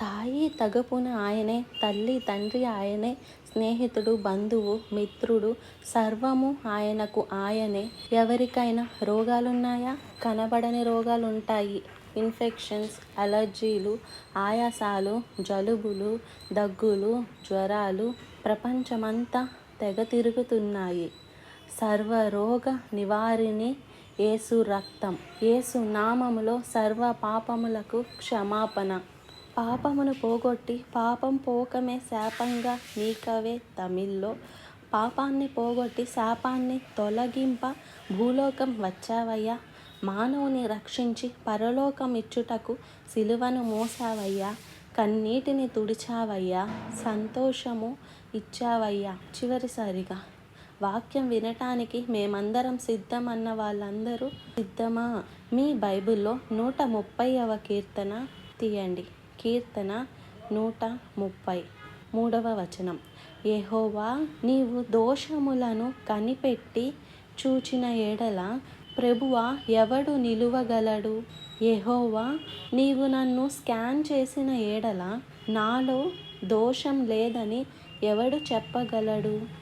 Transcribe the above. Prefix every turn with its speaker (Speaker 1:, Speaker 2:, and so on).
Speaker 1: తాయి తగపున ఆయనే తల్లి తండ్రి ఆయనే స్నేహితుడు బంధువు మిత్రుడు సర్వము ఆయనకు ఆయనే. ఎవరికైనా రోగాలున్నాయా? కనబడని రోగాలుంటాయి. ఇన్ఫెక్షన్స్ అలర్జీలు ఆయాసాలు జలుబులు దగ్గులు జ్వరాలు ప్రపంచమంతా తెగ తిరుగుతున్నాయి. సర్వరోగ నివారిణి యేసు రక్తం. యేసు నామములో సర్వ పాపములకు క్షమాపణ. పాపమును పోగొట్టి పాపం పోకమే శాపంగా నీకవే తమిళ్ళో. పాపాన్ని పోగొట్టి శాపాన్ని తొలగింప భూలోకం వచ్చావయ్యా. మానవుని రక్షించి పరలోకం ఇచ్చుటకు సిలువను మోసావయ్యా. కన్నీటిని తుడిచావయ్యా. సంతోషము ఇచ్చావయ్యా. చివరిసారిగా వాక్యం వినటానికి మేమందరం సిద్ధం అన్న వాళ్ళందరూ సిద్ధమా? మీ బైబిల్లో నూట ముప్పైవ కీర్తన తీయండి. కీర్తన నూట ముప్పై మూడవ వచనం. ఏహోవా నీవు దోషములను కనిపెట్టి చూచిన ఎడల ప్రభువ ఎవడు నిలువగలడు? ఏహోవా నీవు నన్ను స్కాన్ చేసిన ఎడల నాలో దోషం లేదని ఎవడు చెప్పగలడు?